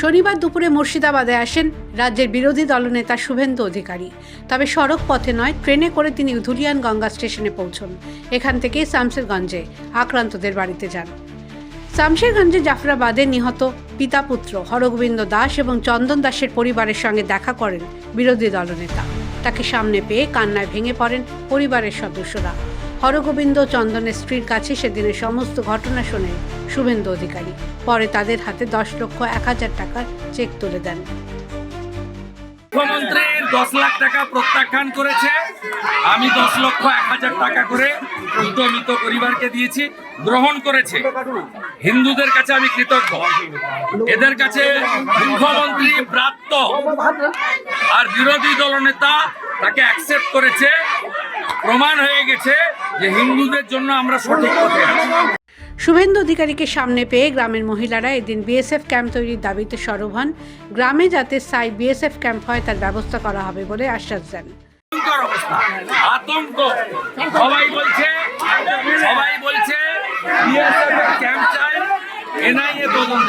শনিবার দুপুরে মুর্শিদাবাদে আসেন রাজ্যের বিরোধী দলনেতা শুভেন্দু অধিকারী। তবে সড়ক পথে নয়, ট্রেনে করে তিনি ধুলিয়ান গঙ্গা স্টেশনে পৌঁছন। এখান থেকে শামসেরগঞ্জে আক্রান্তদের বাড়িতে যান। শামশেরগঞ্জে জাফরাবাদে নিহত পিতা পুত্র হরগোবিন্দ দাস এবং চন্দন দাসের পরিবারের সঙ্গে দেখা করেন বিরোধী দলনেতা। তাকে সামনে পেয়ে কান্নায় ভেঙে পড়েন পরিবারের সদস্যরা। হরগোবিন্দ চন্দনের স্ত্রীর কাছে সেদিনের সমস্ত ঘটনা শোনেন শুভেন্দু অধিকারী। পরে তাদের হাতে দশ লক্ষ এক হাজার টাকার চেক তুলে দেন। মুখ্যমন্ত্রীর দশ লাখ টাকা প্রত্যাখ্যান করেছে। আমি দশ লক্ষ এক হাজার টাকা করে উদ্যমিত পরিবারকে দিয়েছি, গ্রহণ করেছে। হিন্দুদের কাছে আমি কৃতজ্ঞ। এদের কাছে মুখ্যমন্ত্রী প্রাপ্ত আর বিরোধী দলনেতা তাকে অ্যাকসেপ্ট করেছে। প্রমাণ হয়ে গেছে যে হিন্দুদের জন্য আমরা সঠিক পথে আছি। শুভেন্দু অধিকারীকে সামনে পেয়ে গ্রামের মহিলারা এদিন বিএসএফ ক্যাম্প তৈরির দাবিতে সরব হন। গ্রামে যাতে সাই বিএসএফ ক্যাম্প হয় তার ব্যবস্থা করা হবে বলে আশ্বাস দেন। আতঙ্ক। সবাই বলছে সবাই বলছে এর ক্যাম্প চাই এনআইএ তদন্ত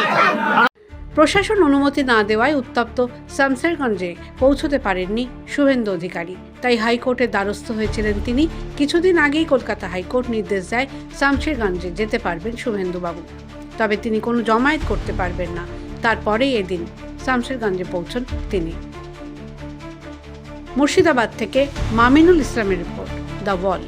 প্রশাসন অনুমতি না দেওয়ায় উত্তপ্ত শামসেরগঞ্জে পৌঁছতে পারেননি শুভেন্দু অধিকারী। তাই হাইকোর্টের দ্বারস্থ হয়েছিলেন তিনি। কিছুদিন আগেই কলকাতা হাইকোর্ট নির্দেশ দেয় শামশেরগঞ্জে যেতে পারবেন শুভেন্দুবাবু। তবে তিনি কোনো জমায়েত করতে পারবেন না। তারপরেই এদিন শামশেরগঞ্জে পৌঁছন তিনি। মুর্শিদাবাদ থেকে মামিনুল ইসলামের রিপোর্ট, দ্য ওয়াল।